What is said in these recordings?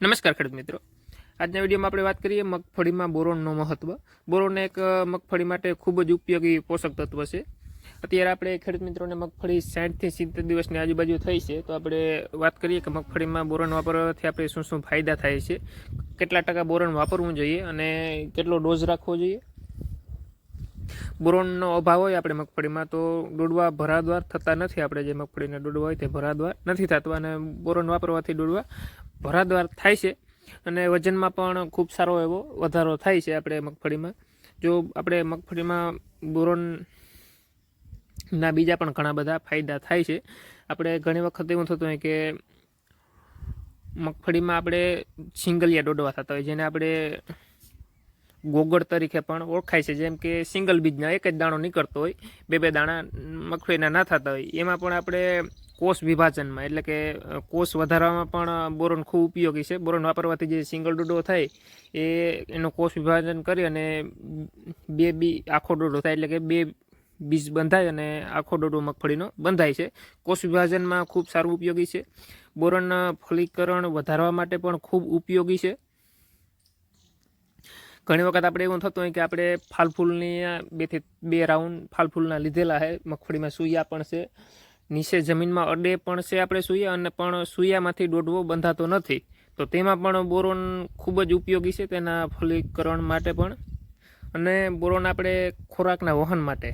નમસ્કાર ખેડૂત મિત્રો. આજના વિડીયોમાં આપણે વાત કરીએ મગફળીમાં બોરોનનું મહત્વ. બોરોન એક મગફળી માટે ખૂબ જ ઉપયોગી પોષક તત્વ છે. અત્યારે આપણે ખેડૂત મિત્રોને મગફળી સાઠથી સિત્તેર દિવસની આજુબાજુ થઈ છે, તો આપણે વાત કરીએ કે મગફળીમાં બોરોન વાપરવાથી આપણે શું શું ફાયદા થાય છે, કેટલા ટકા બોરોન વાપરવું જોઈએ અને કેટલો ડોઝ રાખવો જોઈએ. બોરોનનો અભાવ હોય આપણે મગફળીમાં તો ડોડવા ભરાદ્વાર થતા નથી આપણે જે મગફળીના ડોડવા હોય તે ભરાદ્વાર નથી થતા અને બોરોન વાપરવાથી ડોડવા ભરાદ્વાર થાય છે. અને વજનમાં પણ ખૂબ સારો એવો વધારો થાય છે આપણે મગફળીમાં. જો આપણે મગફળીમાં બોરોન ના બીજા પણ ઘણા બધા ફાયદા થાય છે. આપણે ઘણી વખત એવું થતું હોય કે મગફળીમાં આપણે સિંગલિયા ડોડવા થતા હોય, જેને આપણે ગોગળ તરીકે પણ ઓળખાય છે. જેમ કે સિંગલ બીજના એક જ દાણો નીકળતો હોય, બે બે દાણા મગફળીના ના થતા હોય. એમાં પણ આપણે કોષ વિભાજનમાં, એટલે કે કોષ વધારવામાં પણ બોરોન ખૂબ ઉપયોગી છે. બોરોન વાપરવાથી જે સિંગલ ડોડો થાય, એ, એનું કોષ વિભાજન કરી અને બે બી આખો ડોડો થાય, એટલે કે બે બીજ બંધાય અને આખો ડોડો મગફળીનો બંધાય છે. કોષ વિભાજનમાં ખૂબ સારું ઉપયોગી છે. બોરોન ફલીકરણ વધારવા માટે પણ ખૂબ ઉપયોગી છે. ઘણી વખત આપણે એવું થતું હોય કે આપણે ફાલફૂલની બેથી બે રાઉન્ડ ફાલફૂલના લીધેલા છે મગફળીમાં સૂયા પણ છે. નીચે જમીનમાં અડે પણ છે આપણે સૂયા અને પણ સૂયામાંથી દોડવો બંધાતો નથી. તો તેમાં પણ બોરોન ખૂબ જ ઉપયોગી છે તેના ફલીકરણ માટે પણ. અને બોરોન આપણે ખોરાકના વહન માટે.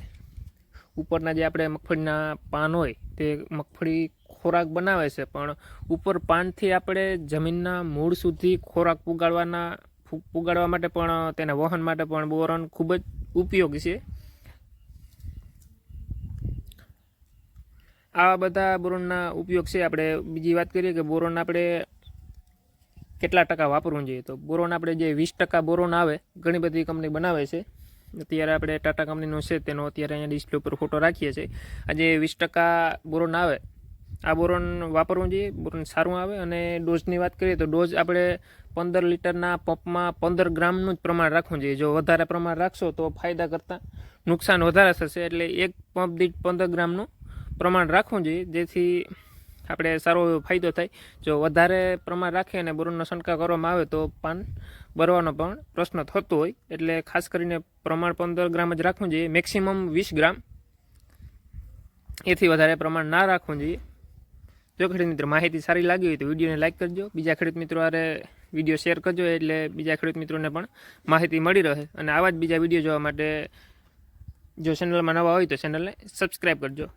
ઉપરના જે આપણે મગફળીના પાન હોય તે મગફળી ખોરાક બનાવે છે, પણ ઉપર પાનથી આપણે જમીનના મૂળ સુધી ખોરાક પુગાડવાના પુગાડવા માટે પણ તેના વહન માટે પણ બોરોન ખૂબ જ ઉપયોગી છે. આવા બધા બોરોનના ઉપયોગ છે. આપણે બીજી વાત કરીએ કે બોરોન આપણે કેટલા ટકા વાપરવું જોઈએ? તો બોરોન આપણે જે વીસ ટકા બોરોન આવે, ઘણી બધી કંપની બનાવે છે. અત્યારે આપણે ટાટા કંપનીનો છે, તેનો અત્યારે અહીંયા ડિસ્પ્લે ઉપર ફોટો રાખીએ છીએ. આજે વીસ ટકા બોરોન આવે, આ બોરોન વાપરવું જોઈએ, બોરોન સારું આવે. અને ડોઝની વાત કરીએ તો ડોઝ આપણે પંદર લીટરના પંપમાં પંદર ગ્રામનું જ પ્રમાણ રાખવું જોઈએ. જો વધારે પ્રમાણ રાખશો તો ફાયદા કરતાં નુકસાન વધારે થશે. એટલે એક પંપ દીઠ પંદર ગ્રામનું પ્રમાણ રાખવું જોઈએ, જેથી આપણે સારો એવો ફાયદો થાય. જો વધારે પ્રમાણ રાખીએ અને બોરોનનો છંટકાવ કરવામાં આવે તો પાન ભરવાનો પણ પ્રશ્ન થતો હોય. એટલે ખાસ કરીને પ્રમાણ પંદર ગ્રામ જ રાખવું જોઈએ, મેક્સિમમ વીસ ગ્રામ. એથી વધારે પ્રમાણ ના રાખવું જોઈએ. જો ખેડૂત મિત્રો, માહિતી સારી લાગી હોય તો વિડીયોને લાઇક કરજો. બીજા ખેડૂત મિત્રો આરે વીડિયો શેર કરજો, એટલે બીજા ખેડૂત મિત્રોને પણ માહિતી મળી રહે. અને આવા જ બીજા વીડિયો જોવા માટે જો ચેનલમાં નવા હોય તો ચેનલને સબસ્ક્રાઈબ કરજો.